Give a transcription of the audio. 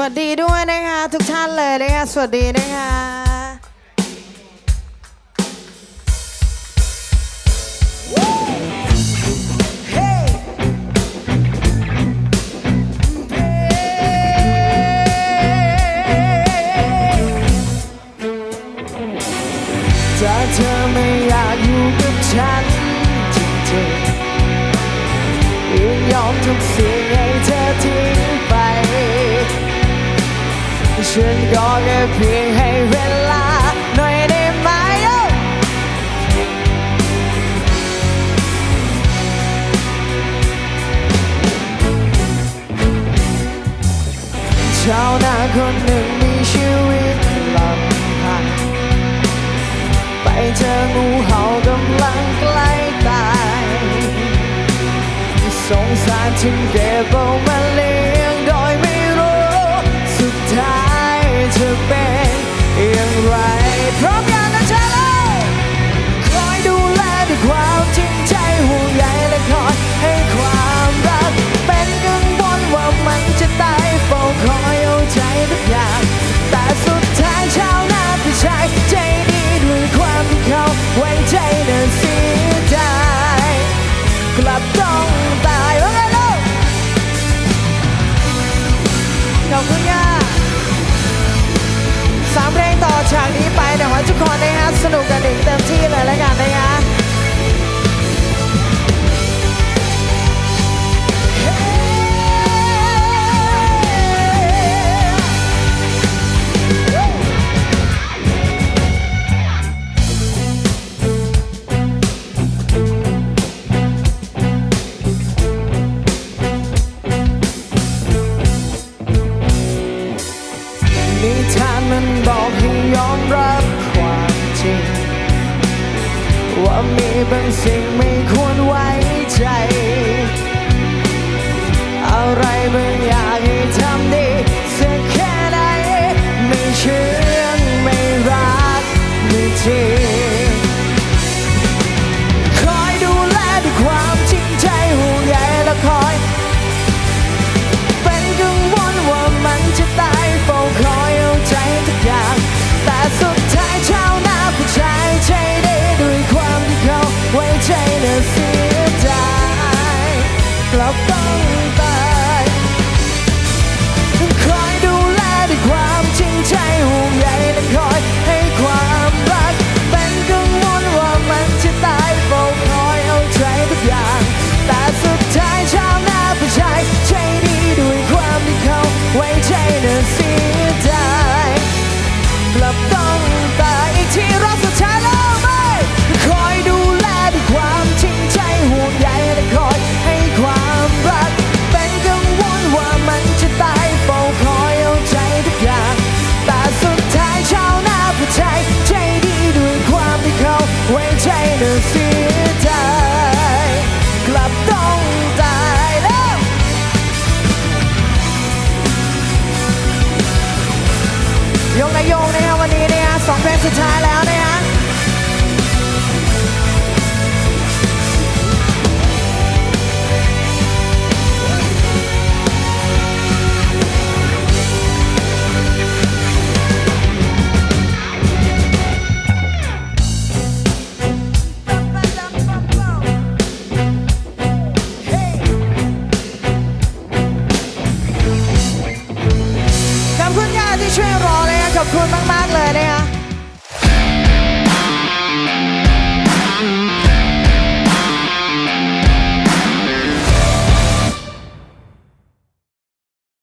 วัสดีด้วยนะคะ ทุกท่านเลยนะคะ สวัสดีนะคะทุกสิ่งให้เธอที ฉันก็แค่เพียงให้เวลาหน่อยได้ไหมชาวนาคนหนึ่งมีชีวิตลำพังไปเจองูเห่ากำลังใกล้ตายสงสารถึงเก็บเอามาเลี้ย ว่ามีบางสิ่งไม่ควรไว้ใจ อะไรบางอย่าง คุณมาก ๆ เลยนะคะ